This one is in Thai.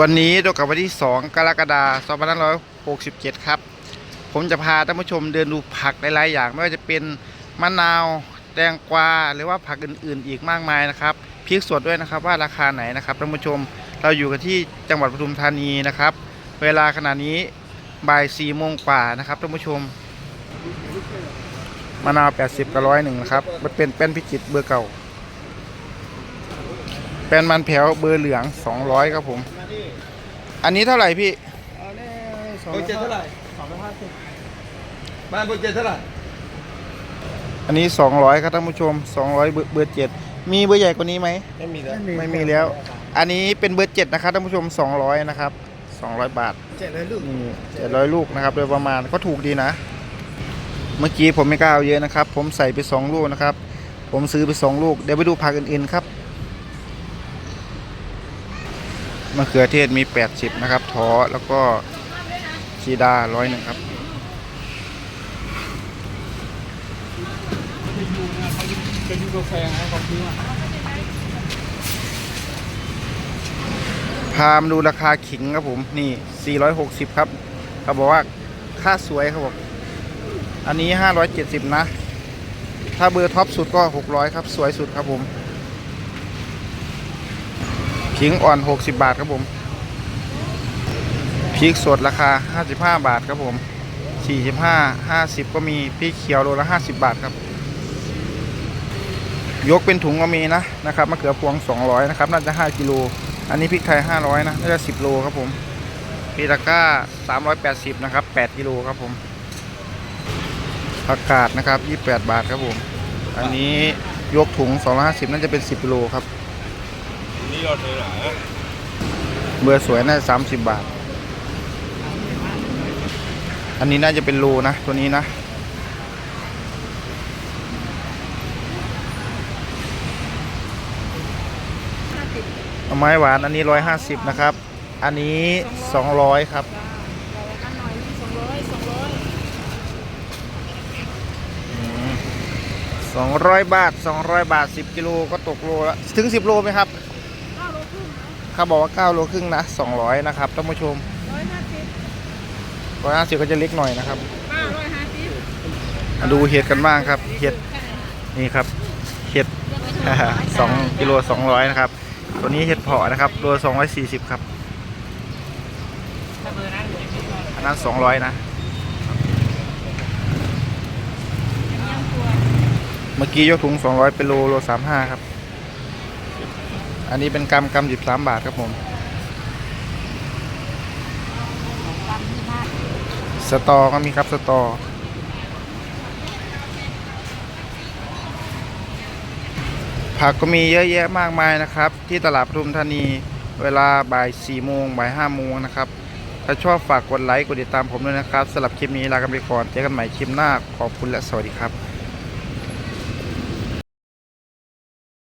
วันนี้ตรงกับวันที่ 2 กรกฎาคม2567 ครับ ผมจะพาท่านผู้ชมเดินดูผักหลายๆอย่าง ไม่ว่าจะเป็นมะนาว แตงกวา หรือว่าผักอื่นๆ อีกมากมายนะครับพริกสดด้วยนะครับว่าราคาไหนนะครับท่านผู้ชม เราอยู่กันที่จังหวัดปทุมธานีนะครับ เวลาขณะนี้บ่าย4โมงกว่านะครับท่านผู้ชมมะนาว 80 กับร้อยหนึ่งนะครับ มันเป็นแป้นพิจิตรเบอร์เก่า แป้นมันแผวเบอร์เหลือง200ครับผม อันนี้เท่าไหร่พี่เบอร์เจ็ดเท่าไหร่บ้านเบอร์เจ็ดเท่าไหร่ อันนี้200ครับท่านผู้ชม200เบอร์เบอร์เจ็ดมีเบอร์ใหญ่กว่านี้ไหมไม่มีแล้วไม่มีแล้ว อันนี้เป็นเบอร์เจ็ดนะครับท่านผู้ชม200นะครับ200บาทเจ็ดเลยลูกนี่เจ็ดร้อยลูกนะครับโดยประมาณก็ถูกดีนะ เมื่อกี้ผมไม่กล้าเอาเยอะนะครับ ผมใส่ไป2ลูกนะครับ ผมซื้อไป2ลูกเดี๋ยวไปดูผักอื่นๆครับ มะเขือเทศมี 80 นะครับท้อแล้วก็ชีดาร้อยหนึ่งครับจะยูกาแฟไงของพี่อะพามดูราคาขิงครับผม นี่ 460 ครับ เขาบอกว่าค่าสวยครับผมอันนี้ 570 นะ ถ้าเบอร์ท็อปสุดก็ 600 ครับ สวยสุดครับผม ขิงอ่อน 60 บาทครับผมพริกสดราคา 55 บาทครับผม 45 50 ก็มีพริกเขียวโลละ 50 บาทครับ ยกเป็นถุงก็มีนะนะครับมะเขือพวง 200 นะครับ น่าจะ 5 กิโล อันนี้พริกไทย 500 นะ น่าจะ 10 โลครับผมพีตาก้า 380 นะครับ 8 กิโลครับผมผักกาดนะครับ 28 บาทครับผม อันนี้ยกถุง 250 น่าจะเป็น 10 กิโลครับ นี่เราเทหรอเบอร์สวยน่าจะ30บบาท อันนี้น่าจะเป็นโลนะ ตัวนี้นะ เอาไม้หวานอันนี้150นะครับ อันนี้200ครับ200 บาท 200 บาท 10 กิโลก็ตกโลละถึง 10 โลไหมครับ เขาบอกว่า9โลครึ่งนะ200นะครับท่านผู้ชม150ก็จะเล็กหน่อยนะครับมาดูเห็ดกันบ้างครับ เห็ดนี่ครับ เห็ด2กิโล200นะครับ ตัวนี้เห็ดเพาะนะครับโล240ครับอันนั้น200นะ เมื่อกี้ยกถุง200เป็นโลโล35ครับ อันนี้เป็นกำกำ13บสามบาทครับผม สตอก็มีครับสตอ ผักก็มีเยอะแยะมากมายนะครับ ที่ตลาดปทุมธานีเวลาบ่าย4โมงบ่าย5โมงนะครับ ถ้าชอบฝากกดไลค์กดติดตามผมด้วยนะครับสำหรับคลิปนี้ลากันไปก่อนเจอกันใหม่คลิปหน้าขอบคุณและสวัสดีครับ